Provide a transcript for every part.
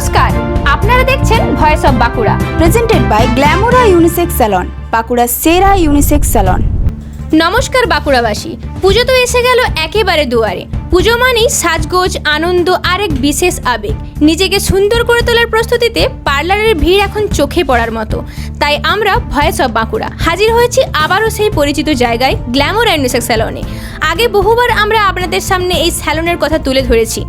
নমস্কার, আপনারা দেখছেন voice of Bankura presented by Glamora unisex salon Bankura সেরা ইউনিসেক্স স্যালন নমস্কার বাঁকুড়াবাসী, পুজো তো এসে গেল একেবারে দুয়ারে। পুজো মানেই সাজগোজ, আনন্দ আর এক বিশেষ আবেগ। নিজেকে সুন্দর করে তোলার প্রস্তুতিতে পার্লারের ভিড় এখন চোখে পড়ার মতো। তাই আমরা ভয়েস অফ বাঁকুড়া। হাজির হয়েছি আবারও সেই পরিচিত জায়গায়, গ্ল্যামোর অ্যান্ড স্যালনে। আগে বহুবার আমরা আপনাদের সামনে এই স্যালনের কথা তুলে ধরেছি।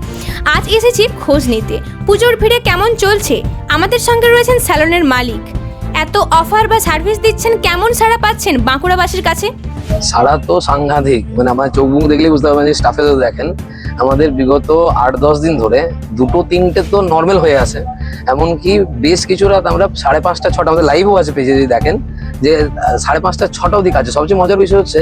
আজ এসেছি খোঁজ নিতে। পুজোর ভিড়ে কেমন চলছে? আমাদের সঙ্গে রয়েছেন স্যালনের মালিক। এত অফার বা সার্ভিস দিচ্ছেন, কেমন সাড়া পাচ্ছেন বাঁকুড়াবাসীর কাছে? সারা তো সাংঘাতিক। মানে আমার চোখ মুখ দেখলেই বুঝতে পারবেন যে স্টাফে তো দেখেন, আমাদের বিগত আট, দশ দিন ধরে দুটো, তিনটে তো নর্মাল হয়ে আছে। এমনকি বেশ কিছু রাত আমরা সাড়ে পাঁচটা, ছটা আমাদের লাইভও আছে পেজে যদি দেখেন যে সাড়ে পাঁচটা ছটা অবধি কাজ। সবচেয়ে মজার বিষয় হচ্ছে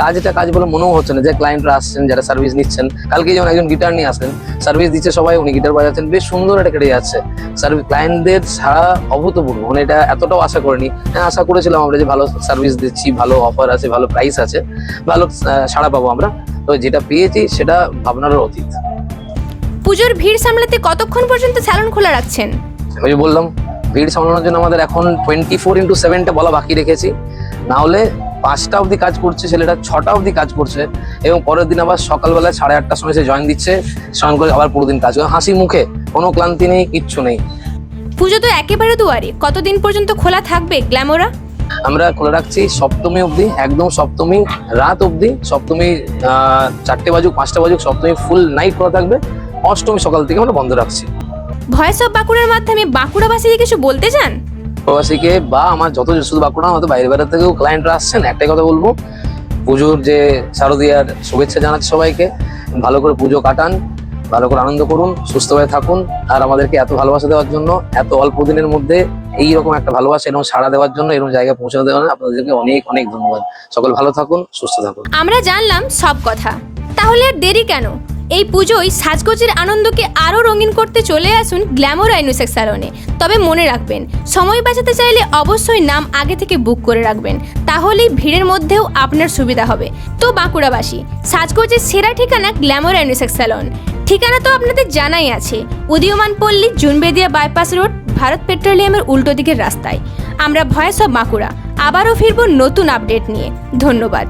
কাজটা কাজ বলে মনেও হচ্ছে না যে ক্লায়েন্টরা আসছেন যারা সার্ভিস নিচ্ছেন। কালকে যেমন একজন গিটার নিয়ে আসেন সার্ভিস দিচ্ছে সবাই উনি গিটার বাজাচ্ছেন। বেশ সুন্দর এটা কেটে যাচ্ছে সার্ভিস ক্লায়েন্টদের সারা অভূতপূর্ব। মানে এটা এতটাও আশা করিনি। হ্যাঁ আশা করেছিলাম আমরা যে ভালো সার্ভিস দিচ্ছি ভালো অফার আছে ভালো প্রাইস আছে ভালো সাড়া পাবো আমরা। তো যেটা পেয়েছি সেটা ভাবনারও অতীত। পুজোর ভিড় সামলাতে কতক্ষণ পর্যন্ত স্যালন খোলা রাখছেন? আমি বললাম ভিড় সামলানোর জন্য আমাদের এখন টোয়েন্টি ফোর ইন্টু সেভেনটা বলা বাকি রেখেছি। না হলে পাঁচটা অবধি কাজ করছে ছেলেটা ছটা অবধি কাজ করছে এবং পরের দিন আবার সকালবেলা সাড়ে আটটার সময় সে জয়েন দিচ্ছে স্নান করে আবার পুরো দিন কাজ করে। হাসি মুখে কোনো ক্লান্তি নেই কিচ্ছু নেই। পুজো তো একেবারে দুয়ারে কতদিন পর্যন্ত খোলা থাকবে গ্ল্যামোরা? আমরা খোলা রাখছি সপ্তমী অবধি একদম সপ্তমী রাত অবধি সপ্তমী চারটে বাজুক পাঁচটা বাজুক সপ্তমী ফুল নাইট খোলা থাকবে। অষ্টমী সকাল থেকে আমরা বন্ধ রাখছি। ভয়েস অফ বাঁকুড়ার মাধ্যমে বাঁকুড়াবাসীকে কিছু বলতে চান? প্রবাসীকে বা আমার যত শুধু বাঁকুড়া হয়তো বাইরে বাইরে থেকেও ক্লায়েন্টরা আসছেন একটাই কথা বলব পুজোর যে শারদীয়ার শুভেচ্ছা জানাচ্ছি সবাইকে ভালো করে পুজো কাটান ভালো করে আনন্দ করুন সুস্থভাবে থাকুন আর আমাদেরকে এত ভালোবাসা দেওয়ার জন্য এত অল্প দিনের মধ্যে এইরকম একটা ভালোবাসা এরকম সাড়া দেওয়ার জন্য এরকম জায়গায় পৌঁছে দেওয়ার জন্য আপনাদেরকে অনেক অনেক ধন্যবাদ। সকল ভালো থাকুন সুস্থ থাকুন। আমরা জানলাম সব কথা। তাহলে আর দেরি কেন? এই পুজোয় সাজগোজের আনন্দকে আরও রঙিন করতে চলে আসুন গ্ল্যামোর আইনোসেক্স স্যালনে তবে মনে রাখবেন, সময় বাঁচাতে চাইলে অবশ্যই নাম আগে থেকে বুক করে রাখবেন। তাহলেই ভিড়ের মধ্যেও আপনার সুবিধা হবে। তো বাঁকুড়াবাসী, সাজগোজের সেরা ঠিকানা গ্ল্যামোর আইনোসেক্স স্যালন ঠিকানা তো আপনাদের জানাই আছে উদীয়মান পল্লী জুনবেদিয়া বাইপাস রোড, ভারত পেট্রোলিয়ামের উল্টো দিকের রাস্তায়। আমরা ভয়েস অফ বাঁকুড়া, আবারও ফিরব নতুন আপডেট নিয়ে। ধন্যবাদ।